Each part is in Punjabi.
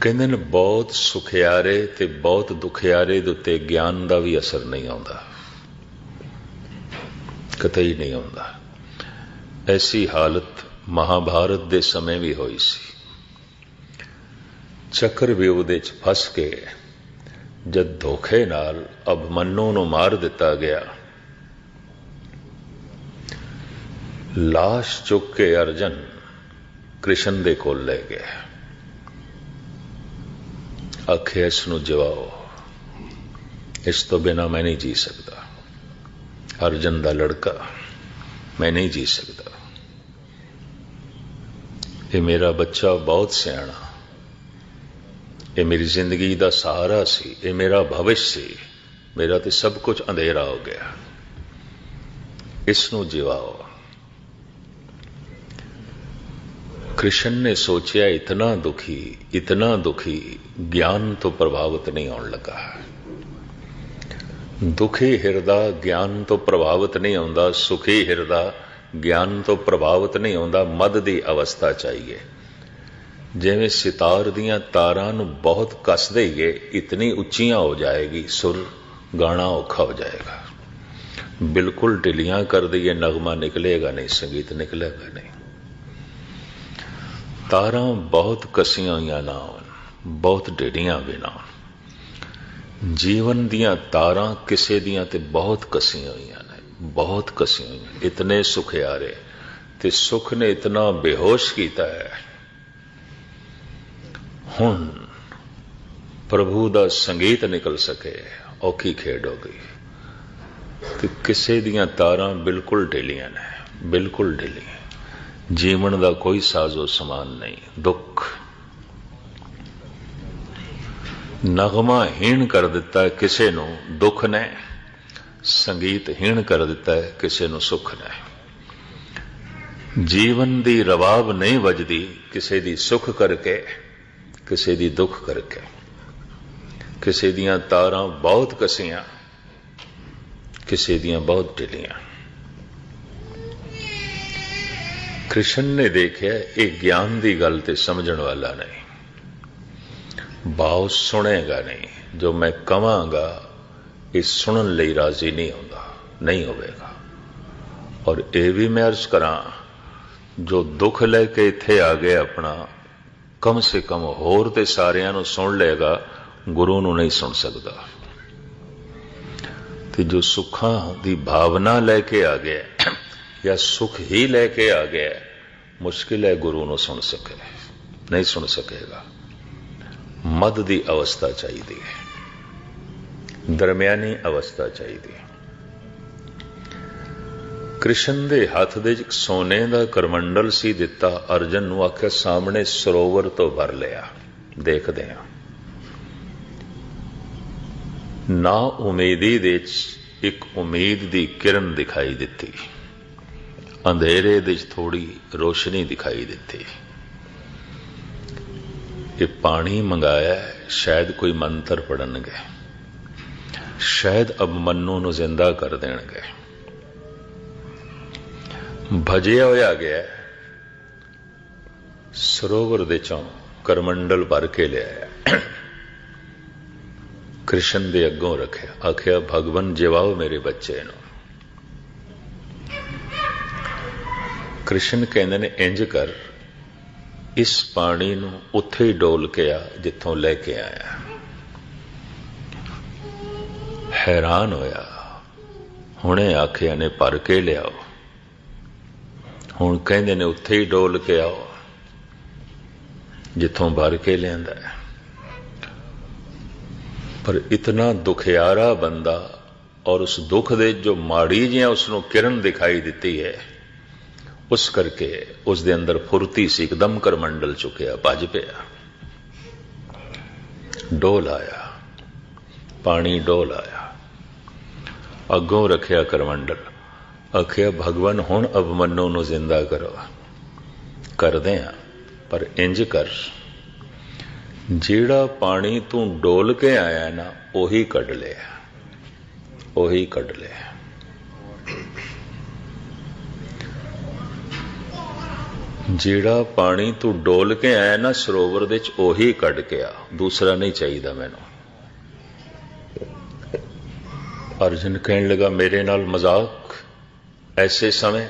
ਕਹਿੰਦੇ ਨੇ, ਬਹੁਤ ਸੁਖਿਆਰੇ ਤੇ ਬਹੁਤ ਦੁਖਿਆਰੇ ਦੇ ਉੱਤੇ ਗਿਆਨ ਦਾ ਵੀ ਅਸਰ ਨਹੀਂ ਆਉਂਦਾ। ਕਤਈ ਨਹੀਂ ਆਉਂਦਾ। ਐਸੀ ਹਾਲਤ ਮਹਾਭਾਰਤ ਦੇ ਸਮੇਂ ਵੀ ਹੋਈ ਸੀ। ਚੱਕਰਵਿਊਹ ਦੇ ਚ ਫਸ ਕੇ ਜਦ ਧੋਖੇ ਨਾਲ ਅਭਮਨੂ ਨੂੰ ਮਾਰ ਦਿੱਤਾ ਗਿਆ। ਲਾਸ਼ ਚੁੱਕ ਕੇ ਅਰਜਨ ਕ੍ਰਿਸ਼ਨ ਦੇ ਕੋਲ ਲੈ ਗਿਆ। ਆਖਿਆ ਇਸ ਨੂੰ ਜਵਾਓ। ਇਸ ਤੋਂ ਬਿਨਾ ਮੈਂ ਨਹੀਂ ਜੀ ਸਕਦਾ। ਅਰਜਨ ਦਾ ਲੜਕਾ, ਮੈਂ ਨਹੀਂ ਜੀ ਸਕਦਾ। ਇਹ ਮੇਰਾ ਬੱਚਾ ਬਹੁਤ ਸਿਆਣਾ। ਇਹ ਮੇਰੀ ਜ਼ਿੰਦਗੀ ਦਾ ਸਹਾਰਾ ਸੀ। ਇਹ ਮੇਰਾ ਭਵਿਸ਼ ਸੀ। ਮੇਰਾ ਤੇ ਸਭ ਕੁਝ ਅੰਧੇਰਾ ਹੋ ਗਿਆ। ਇਸ ਨੂੰ ਜਿਵਾਓ। ਕ੍ਰਿਸ਼ਨ ਨੇ ਸੋਚਿਆ, ਇਤਨਾ ਦੁਖੀ ਇਤਨਾ ਦੁਖੀ, ਗਿਆਨ ਤੋਂ ਪ੍ਰਭਾਵਿਤ ਨਹੀਂ ਹੋਣ ਲੱਗਾ। ਦੁਖੀ ਹਿਰਦਾ ਗਿਆਨ ਤੋਂ ਪ੍ਰਭਾਵਿਤ ਨਹੀਂ ਹੁੰਦਾ ਸੁਖੀ ਹਿਰਦਾ ਗਿਆਨ ਤੋਂ ਪ੍ਰਭਾਵਿਤ ਨਹੀਂ ਹੁੰਦਾ ਮਦ ਦੀ ਅਵਸਥਾ ਚਾਹੀਏ। ਜਿਵੇਂ ਸਿਤਾਰ ਦੀਆਂ ਤਾਰਾਂ ਨੂੰ ਬਹੁਤ ਕੱਸ ਦੇਈਏ, ਇਤਨੀ ਉੱਚੀਆਂ ਹੋ ਜਾਏਗੀ, ਸੁਰ ਗਾਣਾ ਔਖਾ ਹੋ ਜਾਏਗਾ। ਬਿਲਕੁਲ ਢਿਲੀਆਂ ਕਰ ਦਈਏ, ਨਗਮਾ ਨਿਕਲੇਗਾ ਨਹੀਂ, ਸੰਗੀਤ ਨਿਕਲੇਗਾ ਨਹੀਂ। ਤਾਰਾਂ ਬਹੁਤ ਕਸੀਆਂ ਹੋਈਆਂ ਨਾ ਹੋਣ ਬਹੁਤ ਡੇੜੀਆਂ ਵੀ ਨਾ ਹੋਣ ਜੀਵਨ ਦੀਆਂ ਤਾਰਾਂ ਕਿਸੇ ਦੀਆਂ ਤੇ ਬਹੁਤ ਕਸੀਆਂ ਹੋਈਆਂ ਨੇ, ਬਹੁਤ ਕਸੀਆਂ ਹੋਈਆਂ, ਇਤਨੇ ਸੁਖਿਆਰੇ, ਤੇ ਸੁਖ ਨੇ ਇਤਨਾ ਬੇਹੋਸ਼ ਕੀਤਾ ਹੈ। ਹੁਣ ਪ੍ਰਭੂ ਦਾ ਸੰਗੀਤ ਨਿਕਲ ਸਕੇ, ਔਖੀ ਖੇਡ ਹੋ ਗਈ। ਤੇ ਕਿਸੇ ਦੀਆਂ ਤਾਰਾਂ ਬਿਲਕੁਲ ਢਿੱਲੀਆਂ ਨੇ, ਬਿਲਕੁਲ ਢਿੱਲੀਆਂ। ਜੀਵਨ ਦਾ ਕੋਈ ਸਾਜ਼ੋ ਸਮਾਨ ਨਹੀਂ, ਦੁੱਖ। ਨਗਮਾ ਹੀਣ ਕਰ ਦਿੱਤਾ ਹੈ ਕਿਸੇ ਨੂੰ, ਦੁੱਖ ਨੇ। ਸੰਗੀਤ ਹੀਣ ਕਰ ਦਿੱਤਾ ਹੈ ਕਿਸੇ ਨੂੰ, ਸੁੱਖ ਨੇ। ਜੀਵਨ ਦੀ ਰਵਾਬ ਨਹੀਂ ਵੱਜਦੀ ਕਿਸੇ ਦੀ ਸੁੱਖ ਕਰਕੇ, ਕਿਸੇ ਦੀ ਦੁੱਖ ਕਰਕੇ। ਕਿਸੇ ਦੀਆਂ ਤਾਰਾਂ ਬਹੁਤ ਕਸੀਆਂ, ਕਿਸੇ ਦੀਆਂ ਬਹੁਤ ਢਿੱਲੀਆਂ। ਕ੍ਰਿਸ਼ਨ ਨੇ ਦੇਖਿਆ, ਇਹ ਗਿਆਨ ਦੀ ਗੱਲ ਤੇ ਸਮਝਣ ਵਾਲਾ ਨਹੀਂ। ਬਾਉ ਸੁਣੇਗਾ ਨਹੀਂ। ਜੋ ਮੈਂ ਕਵਾਂਗਾ, ਇਹ ਸੁਣਨ ਲਈ ਰਾਜ਼ੀ ਨਹੀਂ ਹੁੰਦਾ, ਨਹੀਂ ਹੋਵੇਗਾ। ਔਰ ਇਹ ਵੀ ਮੈਂ ਅਰਜ਼ ਕਰਾਂ, ਜੋ ਦੁੱਖ ਲੈ ਕੇ ਇੱਥੇ ਆ ਗਏ ਆਪਣਾ, ਕਮ ਸੇ ਕਮ ਹੋਰ ਤੇ ਸਾਰਿਆਂ ਨੂੰ ਸੁਣ ਲਏਗਾ, ਗੁਰੂ ਨੂੰ ਨਹੀਂ ਸੁਣ ਸਕਦਾ। ਤੇ ਜੋ ਸੁੱਖਾਂ ਦੀ ਭਾਵਨਾ ਲੈ ਕੇ ਆ ਗਿਆ ਜਾਂ ਸੁਖ ਹੀ ਲੈ ਕੇ ਆ ਗਿਆ, ਮੁਸ਼ਕਿਲ ਹੈ ਗੁਰੂ ਨੂੰ ਸੁਣ ਸਕੇ, ਨਹੀਂ ਸੁਣ ਸਕੇਗਾ। ਮਦ ਦੀ ਅਵਸਥਾ ਚਾਹੀਦੀ ਹੈ, ਦਰਮਿਆਨੀ ਅਵਸਥਾ ਚਾਹੀਦੀ ਹੈ। ਕ੍ਰਿਸ਼ਨ ਦੇ ਹੱਥ ਦੇ ਇੱਕ ਸੋਨੇ ਦਾ ਕਰਮੰਡਲ ਸੀ ਦਿੱਤਾ, ਅਰਜਨ ਨੂੰ ਆਖਿਆ, ਸਾਹਮਣੇ ਸਰੋਵਰ ਤੋਂ ਭਰ ਲਿਆ, ਦੇਖਦੇ ਹਾਂ। ਨਾ ਉਮੀਦੀ ਦੇ ਇੱਕ ਉਮੀਦ ਦੀ ਕਿਰਨ ਦਿਖਾਈ ਦਿੱਤੀ। ਅੰਧੇਰੇ ਦੇ ਵਿੱਚ ਥੋੜੀ ਰੋਸ਼ਨੀ ਦਿਖਾਈ ਦਿੱਤੀ। ਇਹ ਪਾਣੀ ਮੰਗਾਇਆ, ਸ਼ਾਇਦ ਕੋਈ ਮੰਤਰ ਪੜਨਗੇ ਸ਼ਾਇਦ ਅਬ ਅਬਮਨੂ ਨੂੰ ਜ਼ਿੰਦਾ ਕਰ ਦੇਣਗੇ। ਭਜਿਆ ਹੋਇਆ ਗਿਆ। ਸਰੋਵਰ ਦੇ ਚੋਂ ਕਰਮੰਡਲ ਭਰ ਕੇ ਲਿਆਇਆ। ਕ੍ਰਿਸ਼ਨ ਦੇ ਅੱਗੋਂ ਰੱਖਿਆ। ਆਖਿਆ, ਭਗਵਨ ਜਿਵਾਓ ਮੇਰੇ ਬੱਚੇ ਨੂੰ। ਕ੍ਰਿਸ਼ਨ ਕਹਿੰਦੇ ਨੇ, ਇੰਜ ਕਰ, ਇਸ ਪਾਣੀ ਨੂੰ ਉੱਥੇ ਹੀ ਡੋਲ ਕੇ ਆ, ਜਿੱਥੋਂ ਲੈ ਕੇ ਆਇਆ। ਹੈਰਾਨ ਹੋਇਆ। ਹੁਣੇ ਆਖਿਆ ਨੇ, ਭਰ ਕੇ ਲਿਆਓ। ਹੁਣ ਕਹਿੰਦੇ ਨੇ, ਉੱਥੇ ਹੀ ਡੋਲ ਕੇ ਆਓ, ਜਿੱਥੋਂ ਭਰ ਕੇ ਲਿਆਂਦਾ ਪਰ ਇਤਨਾ ਦੁਖਿਆਰਾ ਬੰਦਾ ਔਰ ਉਸ ਦੁੱਖ ਦੇ ਜੋ ਮਾੜੀ ਜਿਹਾ ਉਸ ਨੂੰ ਕਿਰਨ ਦਿਖਾਈ ਦਿੱਤੀ ਹੈ ਉਸ ਕਰਕੇ ਉਸ ਦੇ ਅੰਦਰ ਫੁਰਤੀ ਸੀ ਇੱਕਦਮ ਕਰਮੰਡਲ ਚੁੱਕਿਆ ਭੱਜ ਪਿਆ ਡੋਲ ਆਇਆ ਪਾਣੀ ਡੋਲ ਆਇਆ ਅੱਗੋਂ ਰੱਖਿਆ ਕਰਮੰਡਲ ਆਖਿਆ ਭਗਵਾਨ ਹੁਣ ਅਬਮਨੂ ਨੂੰ ਜ਼ਿੰਦਾ ਕਰੋ ਕਰਦੇ ਆ ਪਰ ਇੰਜ ਕਰ ਜਿਹੜਾ ਪਾਣੀ ਤੂੰ ਡੋਲ ਕੇ ਆਇਆ ਨਾ ਉਹੀ ਕੱਢ ਲਿਆ ਉਹੀ ਕੱਢ ਲਿਆ ਜਿਹੜਾ ਪਾਣੀ ਤੂੰ ਡੋਲ ਕੇ ਆਇਆ ਨਾ ਸਰੋਵਰ ਦੇ ਚ, ਉਹੀ ਕੱਢ ਕੇ ਆ। ਦੂਸਰਾ ਨਹੀਂ ਚਾਹੀਦਾ ਮੈਨੂੰ। ਅਰਜਨ ਕਹਿਣ ਲੱਗਾ, ਮੇਰੇ ਨਾਲ ਮਜ਼ਾਕ? ਐਸੇ ਸਮੇਂ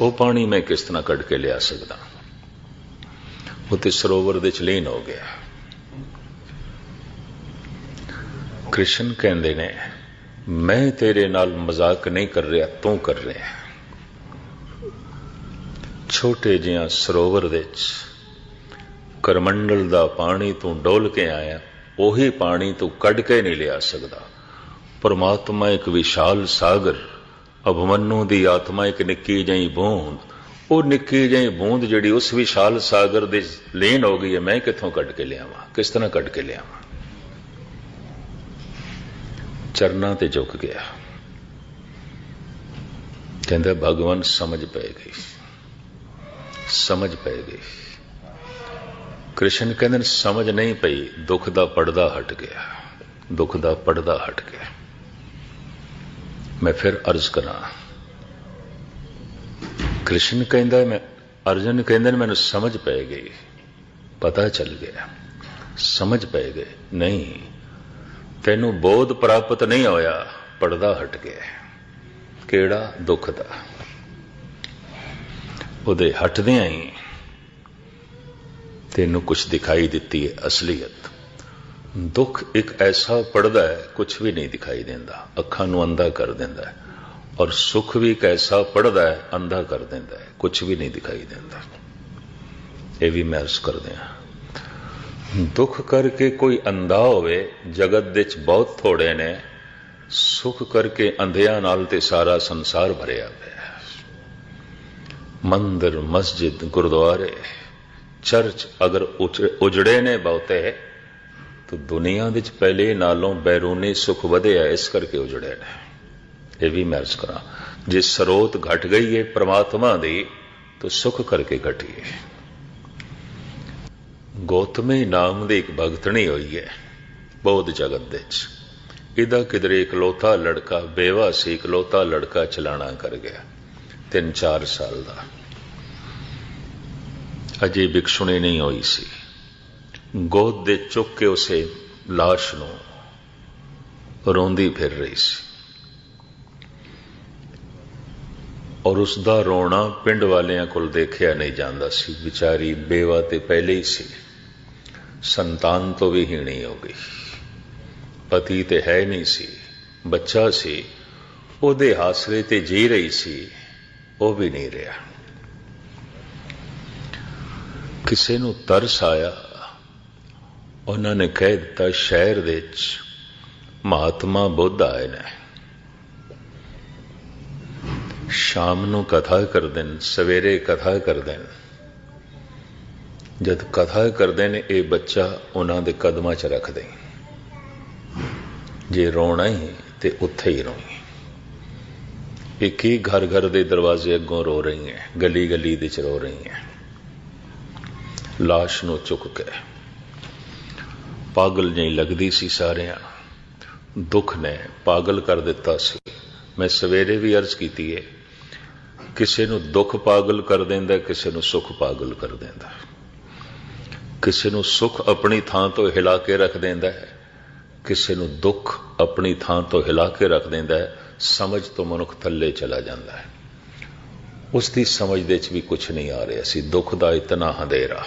ਉਹ ਪਾਣੀ ਮੈਂ ਕਿਸ ਤਰ੍ਹਾਂ ਕੱਢ ਕੇ ਲਿਆ ਸਕਦਾ? ਉਹ ਤੇ ਸਰੋਵਰ ਦੇ ਚ ਲੀਨ ਹੋ ਗਿਆ। ਕ੍ਰਿਸ਼ਨ ਕਹਿੰਦੇ ਨੇ, ਮੈਂ ਤੇਰੇ ਨਾਲ ਮਜ਼ਾਕ ਨਹੀਂ ਕਰ ਰਿਹਾ, ਤੂੰ ਕਰ ਰਿਹਾ ਛੋਟੇ ਜਿਹਾ ਸਰੋਵਰ ਵਿੱਚ ਕਰਮੰਡਲ ਦਾ ਪਾਣੀ ਤੂੰ ਡੋਲ ਕੇ ਆਇਆ, ਉਹੀ ਪਾਣੀ ਤੂੰ ਕੱਢ ਕੇ ਨਹੀਂ ਲਿਆ ਸਕਦਾ। ਪਰਮਾਤਮਾ ਇੱਕ ਵਿਸ਼ਾਲ ਸਾਗਰ, ਅਭਮਨੂ ਦੀ ਆਤਮਾ ਇੱਕ ਨਿੱਕੀ ਜਿਹੀ ਬੂੰਦ, ਉਹ ਨਿੱਕੀ ਜਿਹੀ ਬੂੰਦ ਜਿਹੜੀ ਉਸ ਵਿਸ਼ਾਲ ਸਾਗਰ ਦੇ ਲੀਨ ਹੋ ਗਈ ਹੈ, ਮੈਂ ਕਿੱਥੋਂ ਕੱਢ ਕੇ ਲਿਆਵਾਂ? ਕਿਸ ਤਰ੍ਹਾਂ ਕੱਢ ਕੇ ਲਿਆਵਾਂ? ਚਰਨਾਂ ਤੇ ਝੁਕ ਗਿਆ। ਕਹਿੰਦਾ, ਭਗਵਾਨ ਸਮਝ ਪੈ ਗਈ ਸਮਝ ਪਏਗੀ ਕ੍ਰਿਸ਼ਨ ਕਹਿੰਦੇ ਨੇ, ਸਮਝ ਨਹੀਂ ਪਈ, ਦੁੱਖ ਦਾ ਪਰਦਾ ਹਟ ਗਿਆ। ਦੁੱਖ ਦਾ ਪਰਦਾ ਹਟ ਗਿਆ। ਮੈਂ ਫਿਰ ਅਰਜ਼ ਕਰਾਂ, ਕ੍ਰਿਸ਼ਨ ਕਹਿੰਦਾ, ਮੈਂ ਅਰਜਨ ਕਹਿੰਦੇ ਨੇ, ਮੈਨੂੰ ਸਮਝ ਪੈ ਗਈ। ਪਤਾ ਚੱਲ ਗਿਆ। ਸਮਝ ਪੈ ਗਏ ਨਹੀਂ, ਤੈਨੂੰ ਬੋਧ ਪ੍ਰਾਪਤ ਨਹੀਂ ਹੋਇਆ, ਪਰਦਾ ਹਟ ਗਿਆ। ਕਿਹੜਾ? ਦੁੱਖ ਦਾ। ਉਹਦੇ ਹਟਦਿਆਂ ਹੀ ਤੈਨੂੰ ਕੁਝ ਦਿਖਾਈ ਦਿੱਤੀ ਹੈ ਅਸਲੀਅਤ। ਦੁੱਖ ਇੱਕ ਐਸਾ ਪੜਦਾ ਹੈ ਕੁਝ ਵੀ ਨਹੀਂ ਦਿਖਾਈ ਦਿੰਦਾ, ਅੱਖਾਂ ਨੂੰ ਅੰਧਾ ਕਰ ਦਿੰਦਾ ਹੈ। ਔਰ ਸੁਖ ਵੀ ਇੱਕ ਐਸਾ ਪੜਦਾ ਹੈ, ਅੰਧਾ ਕਰ ਦਿੰਦਾ ਹੈ ਕੁਝ ਵੀ ਨਹੀਂ ਦਿਖਾਈ ਦਿੰਦਾ। ਇਹ ਵੀ ਮਹਿਸੂਸ ਕਰਦੇ ਹਾਂ। ਦੁੱਖ ਕਰਕੇ ਕੋਈ ਅੰਧਾ ਹੋਵੇ, ਜਗਤ ਵਿੱਚ ਬਹੁਤ ਥੋੜੇ ਨੇ, ਸੁਖ ਕਰਕੇ ਅੰਧਿਆਂ ਨਾਲ ਤੇ ਸਾਰਾ ਸੰਸਾਰ ਭਰਿਆ ਪਿਆ ਮੰਦਰ, ਮਸਜਿਦ, ਗੁਰਦੁਆਰੇ, ਚਰਚ ਅਗਰ ਉਜੜੇ ਨੇ ਬਹੁਤੇ, ਤਾਂ ਦੁਨੀਆ ਵਿੱਚ ਪਹਿਲੇ ਨਾਲੋਂ ਬੈਰੂਨੀ ਸੁਖ ਵਧਿਆ ਇਸ ਕਰਕੇ ਉਜੜੇ ਨੇ। ਇਹ ਵੀ ਮਹਿਸੂਸ ਕਰਾਂ, ਜੇ ਸਰੋਤ ਘਟ ਗਈ ਹੈ ਪ੍ਰਮਾਤਮਾ ਦੀ, ਤਾਂ ਸੁਖ ਕਰਕੇ ਘਟੀ ਹੈ ਗੌਤਮੀ ਨਾਮ ਦੀ ਇੱਕ ਭਗਤਣੀ ਹੋਈ ਹੈ ਬੌਧ ਜਗਤ ਦੇ ਵਿੱਚ। ਇਹਦਾ ਕਿਧਰੇ ਇਕਲੌਤਾ ਲੜਕਾ, ਬੇਵਾ ਸੀ, ਇਕਲੌਤਾ ਲੜਕਾ ਚਲਾਣਾ ਕਰ ਗਿਆ। 3-4 ਸਾਲ ਦਾ। ਅਜੇ ਵਿਕਸ਼ੁਣੀ ਨਹੀਂ ਹੋਈ ਸੀ। ਗੋਦ ਦੇ ਚੁੱਕ ਕੇ ਉਸੇ লাশ ਨੂੰ ਰੋਂਦੀ ਫਿਰ ਰਹੀ ਸੀ। ਔਰ ਉਸ ਦਾ ਰੋਣਾ ਪਿੰਡ ਵਾਲਿਆਂ ਕੋਲ ਦੇਖਿਆ ਨਹੀਂ ਜਾਂਦਾ ਸੀ। ਵਿਚਾਰੀ ਬੇਵਾ ਤੇ ਪਹਿਲੇ ਹੀ ਸੀ। ਸੰਤਾਨ ਤੋਂ ਵੀ ਹੀਣੀ ਹੋ ਗਈ। ਪਤੀ ਤੇ ਹੈ ਨਹੀਂ ਸੀ। ਬੱਚਾ ਸੀ। ਉਹਦੇ ਹਾਸਰੇ ਤੇ ਜੀ ਰਹੀ ਸੀ। ਉਹ ਵੀ ਨਹੀਂ ਰਿਹਾ। ਕਿਸੇ ਨੂੰ ਤਰਸ ਆਇਆ, ਉਹਨਾਂ ਨੇ ਕਹਿ ਦਿੱਤਾ, ਸ਼ਹਿਰ ਦੇ ਵਿੱਚ ਮਹਾਤਮਾ ਬੁੱਧ ਆਏ ਨੇ। ਸ਼ਾਮ ਨੂੰ ਕਥਾ ਕਰਦੇ ਨੇ, ਸਵੇਰੇ ਕਥਾ ਕਰਦੇ ਨੇ। ਜਦ ਕਥਾ ਕਰਦੇ ਨੇ, ਇਹ ਬੱਚਾ ਉਹਨਾਂ ਦੇ ਕਦਮਾਂ 'ਚ ਰੱਖਦੇ ਜੇ ਰੋਣਾ ਹੀ ਤੇ ਉੱਥੇ ਹੀ ਰੋਈ ਇੱਕ ਹੀ ਘਰ ਘਰ ਦੇ ਦਰਵਾਜ਼ੇ ਅੱਗੋਂ ਰੋ ਰਹੀ ਹੈ ਗਲੀ ਗਲੀ ਦੇ ਚ ਰੋ ਰਹੀ ਹੈ। লাশ ਨੂੰ ਚੁੱਕ ਕੇ ਪਾਗਲ ਨਹੀਂ ਲੱਗਦੀ ਸੀ ਸਾਰਿਆਂ। ਦੁੱਖ ਨੇ ਪਾਗਲ ਕਰ ਦਿੱਤਾ ਸੀ। ਮੈਂ ਸਵੇਰੇ ਵੀ ਅਰਜ਼ ਕੀਤੀ ਏ, ਕਿਸੇ ਨੂੰ ਦੁੱਖ ਪਾਗਲ ਕਰ ਦਿੰਦਾ, ਕਿਸੇ ਨੂੰ ਸੁੱਖ ਪਾਗਲ ਕਰ ਦਿੰਦਾ। ਕਿਸੇ ਨੂੰ ਸੁੱਖ ਆਪਣੀ ਥਾਂ ਤੋਂ ਹਿਲਾ ਕੇ ਰੱਖ ਦਿੰਦਾ ਹੈ, ਕਿਸੇ ਨੂੰ ਦੁੱਖ ਆਪਣੀ ਥਾਂ ਤੋਂ ਹਿਲਾ ਕੇ ਰੱਖ ਦਿੰਦਾ ਹੈ। ਸਮਝ ਤੋਂ ਮਨੁੱਖ ਥੱਲੇ ਚਲਾ ਜਾਂਦਾ ਹੈ। ਉਸ ਦੀ ਸਮਝ ਦੇ ਵਿੱਚ ਵੀ ਕੁਝ ਨਹੀਂ ਆ ਰਿਹਾ ਸੀ। ਦੁੱਖ ਦਾ ਇਤਨਾ ਹਨੇਰਾ।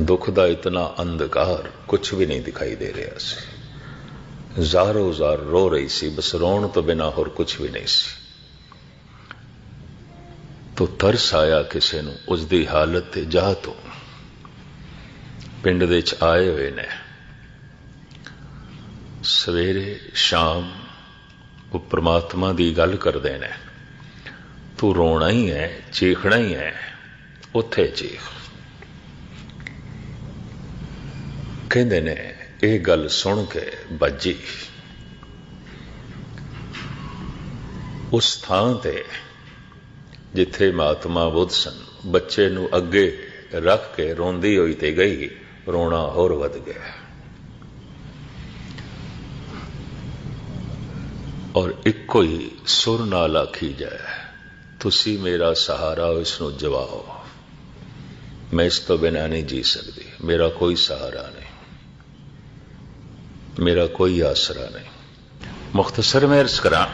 ਦੁੱਖ ਦਾ ਇਤਨਾ ਅੰਧਕਾਰ ਕੁਝ ਵੀ ਨਹੀਂ ਦਿਖਾਈ ਦੇ ਰਿਹਾ ਸੀ। ਜ਼ਾਰੋ ਜ਼ਾਰ ਰੋ ਰਹੀ ਸੀ, ਬਸ ਰੋਣ ਤੋਂ ਬਿਨਾ ਹੋਰ ਕੁਝ ਵੀ ਨਹੀਂ ਸੀ। ਤੋ ਤਰਸ ਆਇਆ ਕਿਸੇ ਨੂੰ ਉਸ ਦੀ ਹਾਲਤ ਤੇ ਜਾ ਤੋਂ। ਪਿੰਡ ਦੇ ਵਿੱਚ ਆਏ ਹੋਏ ਨੇ। ਸਵੇਰੇ ਸ਼ਾਮ ਉਹ ਪ੍ਰਮਾਤਮਾ ਦੀ ਗੱਲ ਕਰਦੇ ਨੇ। ਤੂੰ ਰੋਣਾ ਹੀ ਹੈ, ਚੀਖਣਾ ਹੀ ਹੈ, ਉੱਥੇ ਚੀਖ। ਕਹਿੰਦੇ ਨੇ, ਇਹ ਗੱਲ ਸੁਣ ਕੇ ਬੱਜੀ। ਉਸ ਥਾਂ ਤੇ ਜਿੱਥੇ ਮਹਾਤਮਾ ਬੁੱਧ ਸਨ, ਬੱਚੇ ਨੂੰ ਅੱਗੇ ਰੱਖ ਕੇ ਰੋਂਦੀ ਹੋਈ ਤੇ ਗਈ, ਰੋਣਾ ਹੋਰ ਵੱਧ ਗਿਆ। ਔਰ ਇੱਕੋ ਹੀ ਸੁਰ ਨਾਲ ਆਖੀ ਜਾਏ, ਤੁਸੀਂ ਮੇਰਾ ਸਹਾਰਾ ਹੋ ਇਸ ਨੂੰ ਜਵਾਓ। ਮੈਂ ਇਸ ਤੋਂ ਬਿਨਾਂ ਨਹੀਂ ਜੀ ਸਕਦੀ। ਮੇਰਾ ਕੋਈ ਸਹਾਰਾ ਨਹੀਂ। ਮੇਰਾ ਕੋਈ ਆਸਰਾ ਨਹੀਂ। ਮੁਖਤਸਰ ਮੈਂ ਅਰਜ਼ ਕਰਾਂ,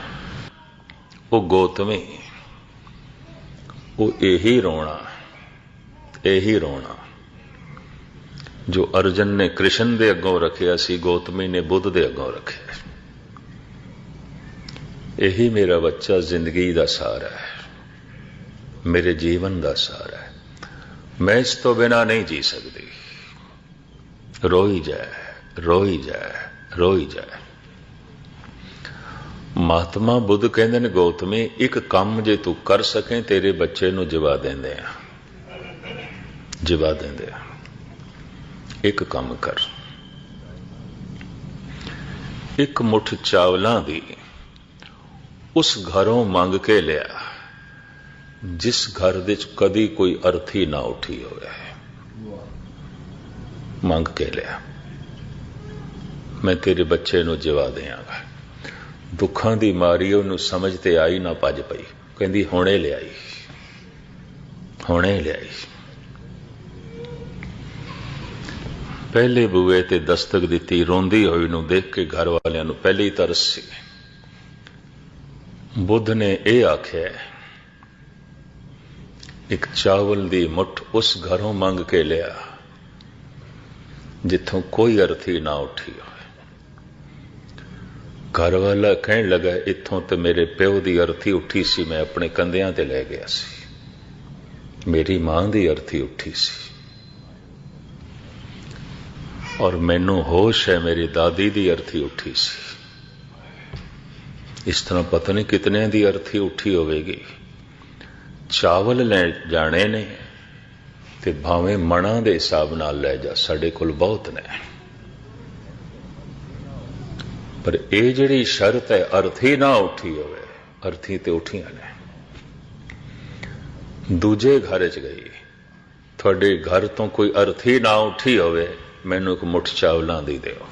ਉਹ ਗੋਤਮੀ, ਉਹ ਇਹੀ ਰੋਣਾ ਇਹੀ ਰੋਣਾ, ਜੋ ਅਰਜਨ ਨੇ ਕ੍ਰਿਸ਼ਨ ਦੇ ਅੱਗੋਂ ਰੱਖਿਆ ਸੀ, ਗੋਤਮੀ ਨੇ ਬੁੱਧ ਦੇ ਅੱਗੋਂ ਰੱਖਿਆ। ਇਹੀ ਮੇਰਾ ਬੱਚਾ ਜ਼ਿੰਦਗੀ ਦਾ ਸਹਾਰਾ ਹੈ। ਮੇਰੇ ਜੀਵਨ ਦਾ ਸਹਾਰਾ ਹੈ। ਮੈਂ ਇਸ ਤੋਂ ਬਿਨਾ ਨਹੀਂ ਜੀ ਸਕਦੀ। ਰੋਈ ਜਾਏ ਰੋਈ ਜਾਏ ਰੋਈ ਜਾਏ ਮਹਾਤਮਾ ਬੁੱਧ ਕਹਿੰਦੇ ਨੇ, ਗੌਤਮੀ, ਇੱਕ ਕੰਮ ਜੇ ਤੂੰ ਕਰ ਸਕੇ, ਤੇਰੇ ਬੱਚੇ ਨੂੰ ਜਵਾ ਦਿੰਦੇ ਆ। ਜਵਾ ਦਿੰਦੇ ਆ। ਇੱਕ ਕੰਮ ਕਰ। ਇੱਕ ਮੁੱਠ ਚਾਵਲਾਂ ਦੀ ਉਸ ਘਰੋਂ ਮੰਗ ਕੇ ਲਿਆ, ਜਿਸ ਘਰ ਦੇ ਵਿੱਚ ਕਦੀ ਕੋਈ ਅਰਥੀ ਨਾ ਉੱਠੀ ਹੋਵੇ। ਮੰਗ ਕੇ ਲਿਆ। ਮੈਂ ਤੇਰੇ ਬੱਚੇ ਨੂੰ ਜਵਾ ਦਿਆਂਗਾ। ਦੁੱਖਾਂ ਦੀ ਮਾਰੀ ਉਹਨੂੰ ਸਮਝ ਤੇ ਆਈ ਨਾ ਭੱਜ ਪਈ। ਕਹਿੰਦੀ, ਹੁਣੇ ਲਿਆਈ। ਹੁਣੇ ਲਿਆਈ। ਪਹਿਲੇ ਬੂਏ ਤੇ ਦਸਤਕ ਦਿੱਤੀ, ਰੋਂਦੀ ਹੋਈ ਨੂੰ ਦੇਖ ਕੇ ਘਰ ਵਾਲਿਆਂ ਨੂੰ ਪਹਿਲੀ ਤਰਸ ਸੀ। ਬੁੱਧ ਨੇ ਇਹ ਆਖਿਆ ਇੱਕ ਚਾਵਲ ਦੀ ਮੁੱਠ ਉਸ ਘਰੋਂ ਮੰਗ ਕੇ ਲਿਆ, ਜਿੱਥੋਂ ਕੋਈ ਅਰਥੀ ਨਾ ਉੱਠੀ ਹੋਵੇ। ਘਰ ਵਾਲਾ ਕਹਿਣ ਲੱਗਾ, ਇੱਥੋਂ ਤੇ ਮੇਰੇ ਪਿਓ ਦੀ ਅਰਥੀ ਉੱਠੀ ਸੀ, ਮੈਂ ਆਪਣੇ ਕੰਧਿਆਂ ਤੇ ਲੈ ਗਿਆ ਸੀ। ਮੇਰੀ ਮਾਂ ਦੀ ਅਰਥੀ ਉੱਠੀ ਸੀ। ਔਰ ਮੈਨੂੰ ਹੋਸ਼ ਹੈ, ਮੇਰੀ ਦਾਦੀ ਦੀ ਅਰਥੀ ਉੱਠੀ ਸੀ। ਇਸ ਤਰ੍ਹਾਂ ਪਤਾ ਨਹੀਂ ਕਿਤਨਿਆਂ ਦੀ ਅਰਥੀ ਉੱਠੀ ਹੋਵੇਗੀ। ਚਾਵਲ ਲੈ ਜਾਣੇ ਨੇ ਤੇ ਭਾਵੇਂ ਮਣਾ ਦੇ ਹਿਸਾਬ ਨਾਲ ਲੈ ਜਾ, ਸਾਡੇ ਕੋਲ ਬਹੁਤ ਨੇ। ਪਰ ਇਹ ਜਿਹੜੀ ਸ਼ਰਤ ਹੈ, ਅਰਥੀ ਨਾ ਉੱਠੀ ਹੋਵੇ, ਅਰਥੀ ਤੇ ਉੱਠੀਆਂ ਨੇ। ਦੂਜੇ ਘਰ ਚ ਗਈ। ਤੁਹਾਡੇ ਘਰ ਤੋਂ ਕੋਈ ਅਰਥੀ ਨਾ ਉੱਠੀ ਹੋਵੇ, ਮੈਨੂੰ ਇੱਕ ਮੁੱਠ ਚਾਵਲਾਂ ਦੀ ਦਿਓ।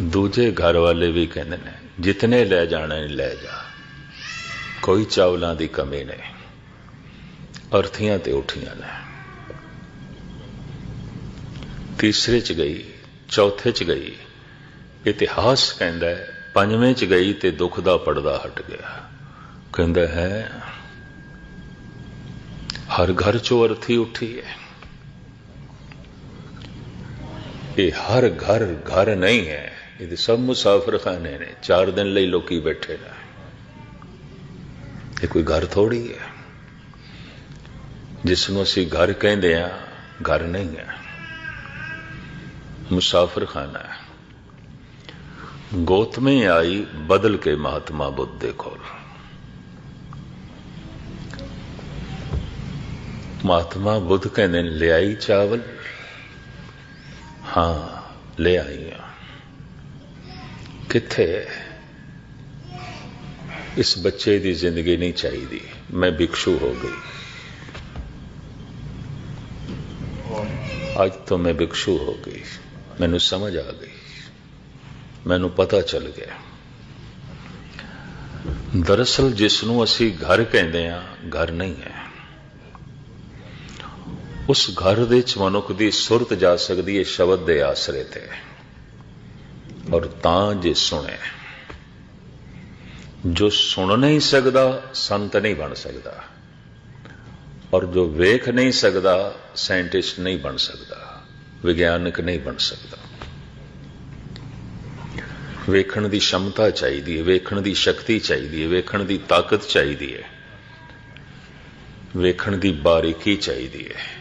ਦੂਜੇ ਘਰ ਵਾਲੇ ਵੀ ਕਹਿੰਦੇ ਨੇ ਜਿਤਨੇ ਲੈ ਜਾਣੇ ਨੇ ਲੈ ਜਾ। ਕੋਈ ਚਾਵਲਾਂ ਦੀ ਕਮੀ ਨਹੀਂ। ਅਰਥੀਆਂ ਤੇ ਉੱਠੀਆਂ ਨੇ। ਤੀਸਰੇ ਚ ਗਈ, ਚੌਥੇ ਚ ਗਈ। ਇਤਿਹਾਸ ਕਹਿੰਦਾ ਹੈ, ਪੰਜਵੇਂ ਚ ਗਈ ਤੇ ਦੁੱਖ ਦਾ ਪਰਦਾ ਹਟ ਗਿਆ। ਕਹਿੰਦਾ ਹੈ, ਹਰ ਘਰ ਚੋਂ ਅਰਥੀ ਉੱਠੀ ਹੈ। ਇਹ ਹਰ ਘਰ ਘਰ ਨਹੀਂ ਹੈ। ਇਹ ਸਭ ਮੁਸਾਫਰ ਖਾਨੇ ਨੇ ਚਾਰ ਦਿਨ ਲਈ ਲੋਕੀ ਬੈਠੇ ਨੇ ਇਹ ਕੋਈ ਘਰ ਥੋੜੀ ਹੈ ਜਿਸ ਨੂੰ ਅਸੀਂ ਘਰ ਕਹਿੰਦੇ ਆ ਘਰ ਨਹੀਂ ਹੈ ਮੁਸਾਫਰ ਖਾਨਾ ਹੈ ਗੌਤਮੀ ਆਈ ਬਦਲ ਕੇ ਮਹਾਤਮਾ ਬੁੱਧ ਦੇ ਕੋਲ ਮਹਾਤਮਾ ਬੁੱਧ ਕਹਿੰਦੇ ਨੇ ਲਿਆਈ ਚਾਵਲ ਹਾਂ ਲੈ ਆਈ ਆ ਕਿੱਥੇ ਹੈ? ਇਸ ਬੱਚੇ ਦੀ ਜ਼ਿੰਦਗੀ ਨਹੀਂ ਚਾਹੀਦੀ। ਮੈਂ ਭਿਕਸ਼ੂ ਹੋ ਗਈ। ਅੱਜ ਤੋਂ ਮੈਂ ਭਿਕਸ਼ੂ ਹੋ ਗਈ। ਮੈਨੂੰ ਸਮਝ ਆ ਗਈ। ਮੈਨੂੰ ਪਤਾ ਚੱਲ ਗਿਆ। ਦਰਅਸਲ ਜਿਸ ਨੂੰ ਅਸੀਂ ਘਰ ਕਹਿੰਦੇ ਆ ਘਰ ਨਹੀਂ ਹੈ। ਉਸ ਘਰ ਦੇ ਚ ਮਨੁੱਖ ਦੀ ਸੁਰਤ ਜਾ ਸਕਦੀ ਹੈ ਸ਼ਬਦ ਦੇ ਆਸਰੇ ਤੇ। ਔਰ ਤਾਂ ਜੇ ਸੁਣੇ। ਜੋ ਸੁਣ ਨਹੀਂ ਸਕਦਾ, ਸੰਤ ਨਹੀਂ ਬਣ ਸਕਦਾ। ਔਰ ਜੋ ਵੇਖ ਨਹੀਂ ਸਕਦਾ, ਸਾਇੰਟਿਸਟ ਨਹੀਂ ਬਣ ਸਕਦਾ। ਵਿਗਿਆਨਕ ਨਹੀਂ ਬਣ ਸਕਦਾ। ਵੇਖਣ ਦੀ ਸ਼ਮਤਾ ਚਾਹੀਦੀ ਹੈ, ਵੇਖਣ ਦੀ ਸ਼ਕਤੀ ਚਾਹੀਦੀ ਹੈ, ਵੇਖਣ ਦੀ ਤਾਕਤ ਚਾਹੀਦੀ ਹੈ। ਵੇਖਣ ਦੀ ਬਾਰੀਕੀ ਚਾਹੀਦੀ ਹੈ।